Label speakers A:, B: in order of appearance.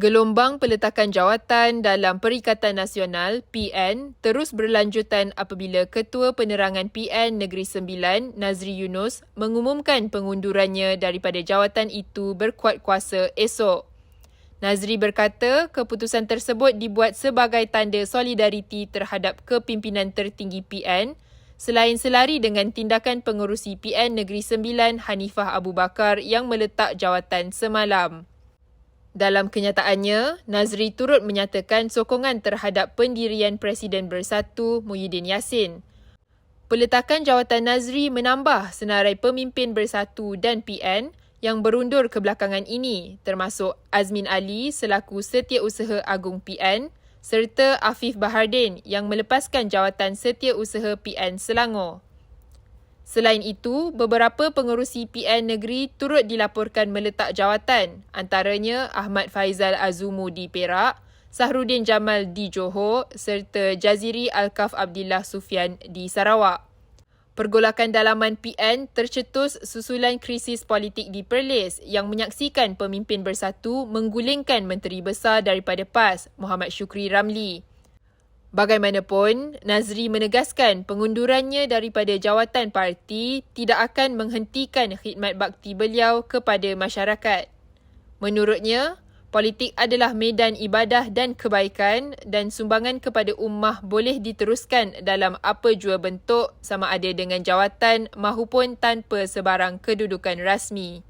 A: Gelombang peletakan jawatan dalam Perikatan Nasional PN terus berlanjutan apabila Ketua Penerangan PN Negeri Sembilan Nazri Yunus mengumumkan pengundurannya daripada jawatan itu berkuat kuasa esok. Nazri berkata keputusan tersebut dibuat sebagai tanda solidariti terhadap kepimpinan tertinggi PN selain selari dengan tindakan pengurusi PN Negeri Sembilan Hanifah Abu Bakar yang meletak jawatan semalam. Dalam kenyataannya, Nazri turut menyatakan sokongan terhadap pendirian Presiden Bersatu Muhyiddin Yassin. Peletakan jawatan Nazri menambah senarai pemimpin Bersatu dan PN yang berundur kebelakangan ini termasuk Azmin Ali selaku Setiausaha Agung PN serta Afif Bahardin yang melepaskan jawatan Setiausaha PN Selangor. Selain itu, beberapa pengerusi PN negeri turut dilaporkan meletak jawatan antaranya Ahmad Faizal Azumu di Perak, Sahrudin Jamal di Johor serta Jaziri Alkaf Abdillah Sufian di Sarawak. Pergolakan dalaman PN tercetus susulan krisis politik di Perlis yang menyaksikan pemimpin bersatu menggulingkan Menteri Besar daripada PAS, Muhammad Syukri Ramli. Bagaimanapun, Nazri menegaskan pengundurannya daripada jawatan parti tidak akan menghentikan khidmat bakti beliau kepada masyarakat. Menurutnya, politik adalah medan ibadah dan kebaikan dan sumbangan kepada ummah boleh diteruskan dalam apa jua bentuk sama ada dengan jawatan mahupun tanpa sebarang kedudukan rasmi.